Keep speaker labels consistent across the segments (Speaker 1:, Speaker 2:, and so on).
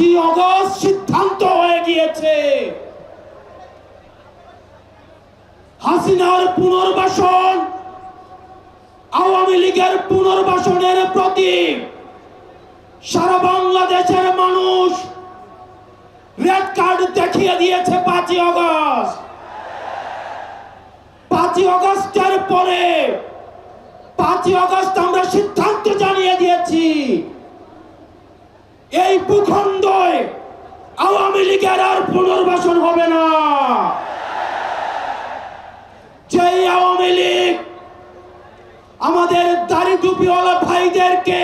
Speaker 1: পাঁচই অগস্ট সিদ্ধান্ত হয়ে গিয়েছে। হাসিনার পুনর্বাসন, আওয়ামী লীগের পুনর্বাসনের প্রতি সারা বাংলাদেশের মানুষ রেড কার্ড দেখিয়ে দিয়েছে পাঁচই অগস্ট পাঁচই অগস্টের পরে, পাঁচই অগস্ট আমরা সিদ্ধান্ত জানিয়ে দিয়েছি এই ভূখণ্ডে আওয়ামী লীগের আর পুনর্বাসন হবে না। যেই আওয়ামী লীগ আমাদের দাড়ি টুপিওয়ালা ভাইদেরকে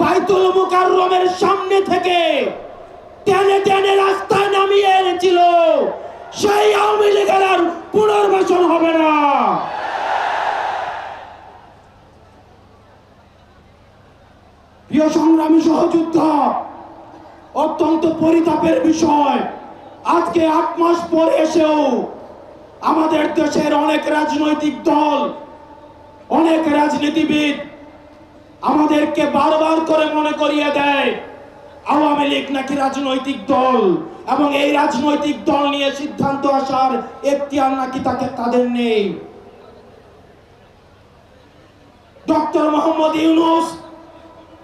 Speaker 1: বাইতুল মুকাররমের সামনে থেকে টেনে টেনে রাস্তায় নামিয়ে এনেছিল, সেই আওয়ামী লীগের আর পুনর্বাসন হবে না। প্রিয় সংগ্রামী সহযোদ্ধা, অত্যন্ত পরিতাপের বিষয়, আজকে আট মাস পরে এসেও আমাদের দেশের অনেক রাজনৈতিক দল, অনেক রাজনীতিবিদ আমাদেরকে বারবার করে মনে করিয়ে দেয়, আওয়ামী লীগ নাকি রাজনৈতিক দল এবং এই রাজনৈতিক দল নিয়ে সিদ্ধান্ত আসার এখতিয়ার নাকি তাকে তাদের নেই। ডক্টর মোহাম্মদ ইউনুস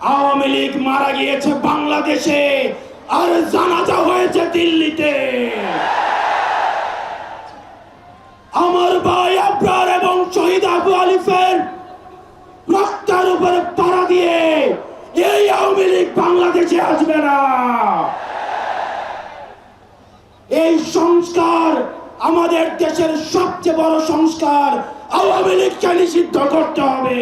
Speaker 1: আওয়ামী লীগ মারা গিয়েছে বাংলাদেশে, আর জানাজা হয়েছে দিল্লিতে। আমার ভাই আবরার এবং শহীদ আবু আলিফের রক্তের উপরে পাড়া দিয়ে এই আওয়ামী লীগ বাংলাদেশে আসবে না। এই সংস্কার আমাদের দেশের সবচেয়ে বড় সংস্কার আওয়ামী লীগকে নিষিদ্ধ করতে হবে।